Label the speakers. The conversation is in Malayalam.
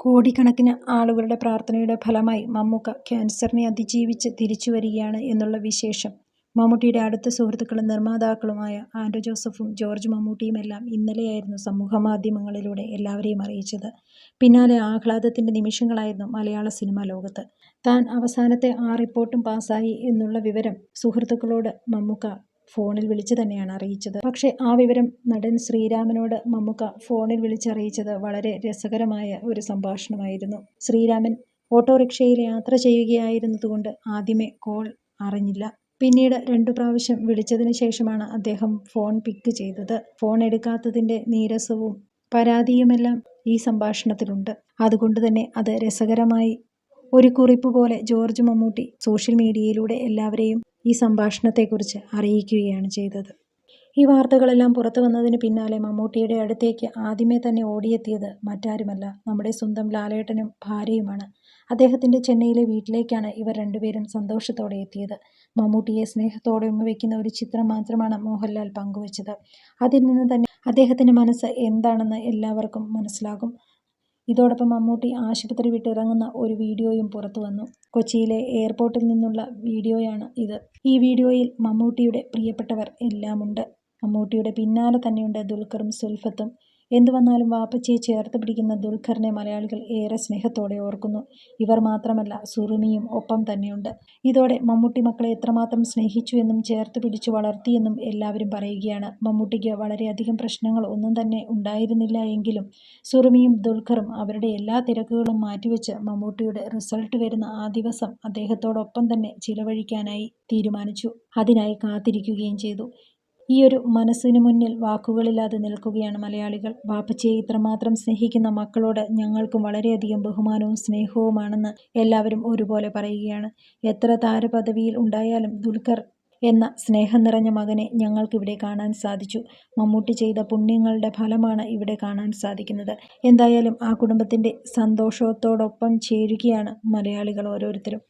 Speaker 1: കോടിക്കണക്കിന് ആളുകളുടെ പ്രാർത്ഥനയുടെ ഫലമായി മമ്മൂക്ക ക്യാൻസറിനെ അതിജീവിച്ച് തിരിച്ചു വരികയാണ് എന്നുള്ള വിശേഷം മമ്മൂട്ടിയുടെ അടുത്ത സുഹൃത്തുക്കളും നിർമ്മാതാക്കളുമായ ആൻഡോ ജോസഫും ജോർജ് മമ്മൂട്ടിയുമെല്ലാം ഇന്നലെയായിരുന്നു സമൂഹ മാധ്യമങ്ങളിലൂടെ എല്ലാവരെയും അറിയിച്ചത്. പിന്നാലെ ആഹ്ലാദത്തിന്റെ നിമിഷങ്ങളായിരുന്നു മലയാള സിനിമാ ലോകത്ത്. താൻ അവസാനത്തെ ആ റിപ്പോർട്ടും പാസ്സായി എന്നുള്ള വിവരം സുഹൃത്തുക്കളോട് മമ്മൂക്ക ഫോണിൽ വിളിച്ച് തന്നെയാണ് അറിയിച്ചത്. പക്ഷേ ആ വിവരം നടൻ ശ്രീരാമനോട് മമ്മുക്ക ഫോണിൽ വിളിച്ചറിയിച്ചത് വളരെ രസകരമായ ഒരു സംഭാഷണമായിരുന്നു. ശ്രീരാമൻ ഓട്ടോറിക്ഷയിൽ യാത്ര ചെയ്യുകയായിരുന്നതുകൊണ്ട് ആദ്യമേ കോൾ അറിഞ്ഞില്ല. പിന്നീട് രണ്ടു പ്രാവശ്യം വിളിച്ചതിന് ശേഷമാണ് അദ്ദേഹം ഫോൺ പിക്ക് ചെയ്തത്. ഫോൺ എടുക്കാത്തതിന്റെ നീരസവും പരാതിയുമെല്ലാം ഈ സംഭാഷണത്തിലുണ്ട്. അതുകൊണ്ട് തന്നെ അത് രസകരമായി ഒരു കുറിപ്പ് പോലെ ജോർജ് മമ്മൂട്ടി സോഷ്യൽ മീഡിയയിലൂടെ എല്ലാവരെയും ഈ സംഭാഷണത്തെക്കുറിച്ച് അറിയിക്കുകയാണ് ചെയ്തത്. ഈ വാർത്തകളെല്ലാം പുറത്തു വന്നതിന് പിന്നാലെ മമ്മൂട്ടിയുടെ അടുത്തേക്ക് ആദ്യമേ തന്നെ ഓടിയെത്തിയത് മറ്റാരുമല്ല നമ്മുടെ സ്വന്തം ലാലേട്ടനും ഭാര്യയുമാണ്. അദ്ദേഹത്തിന്റെ ചെന്നൈയിലെ വീട്ടിലേക്കാണ് ഇവർ രണ്ടുപേരും സന്തോഷത്തോടെ എത്തിയത്. മമ്മൂട്ടിയെ സ്നേഹത്തോടെ ഉമ്മവെക്കുന്ന ഒരു ചിത്രം മാത്രമാണ് മോഹൻലാൽ പങ്കുവച്ചത് അതിൽ നിന്ന് തന്നെ അദ്ദേഹത്തിന്റെ മനസ്സ് എന്താണെന്ന് എല്ലാവർക്കും മനസ്സിലാകും. ഇതോടൊപ്പം മമ്മൂട്ടി ആശുപത്രി വിട്ടിറങ്ങുന്ന ഒരു വീഡിയോയും പുറത്തു വന്നു കൊച്ചിയിലെ എയർപോർട്ടിൽ നിന്നുള്ള വീഡിയോയാണ് ഇത്. ഈ വീഡിയോയിൽ മമ്മൂട്ടിയുടെ പ്രിയപ്പെട്ടവർ എല്ലാമുണ്ട്. മമ്മൂട്ടിയുടെ പിന്നാലെ തന്നെയുണ്ട് ദുൽഖറും സുൽഫത്തും. എന്തുവന്നാലും വാപ്പച്ചിയെ ചേർത്ത് പിടിക്കുന്ന ദുൽഖറിനെ മലയാളികൾ ഏറെ സ്നേഹത്തോടെ ഓർക്കുന്നു. ഇവർ മാത്രമല്ല സുറുമിയും ഒപ്പം തന്നെയുണ്ട്. ഇതോടെ മമ്മൂട്ടി മക്കളെ എത്രമാത്രം സ്നേഹിച്ചു എന്നും ചേർത്ത് പിടിച്ചു വളർത്തിയെന്നും എല്ലാവരും പറയുകയാണ്. മമ്മൂട്ടിക്ക് വളരെയധികം പ്രശ്നങ്ങൾ ഒന്നും തന്നെ ഉണ്ടായിരുന്നില്ല എങ്കിലും സുറുമിയും ദുൽഖറും അവരുടെ എല്ലാ തിരക്കുകളും മാറ്റിവെച്ച് മമ്മൂട്ടിയുടെ റിസൾട്ട് വരുന്ന ആ ദിവസം അദ്ദേഹത്തോടൊപ്പം തന്നെ ചിലവഴിക്കാനായി തീരുമാനിച്ചു. അതിനായി കാത്തിരിക്കുകയും ചെയ്തു. ഈയൊരു മനസ്സിന് മുന്നിൽ വാക്കുകളില്ലാതെ നിൽക്കുകയാണ് മലയാളികൾ. വാപ്പച്ചിയെ ഇത്രമാത്രം സ്നേഹിക്കുന്ന മക്കളോട് ഞങ്ങൾക്കും വളരെയധികം ബഹുമാനവും സ്നേഹവുമാണെന്ന് എല്ലാവരും ഒരുപോലെ പറയുകയാണ്. എത്ര താരപദവിയിൽ ഉണ്ടായാലും ദുൽഖർ എന്ന സ്നേഹം നിറഞ്ഞ മകനെ ഞങ്ങൾക്കിവിടെ കാണാൻ സാധിച്ചു. മമ്മൂട്ടി ചെയ്ത പുണ്യങ്ങളുടെ ഫലമാണ് ഇവിടെ കാണാൻ സാധിക്കുന്നത്. എന്തായാലും ആ കുടുംബത്തിന്റെ സന്തോഷത്തോടൊപ്പം ചേരുകയാണ് മലയാളികൾ ഓരോരുത്തരും.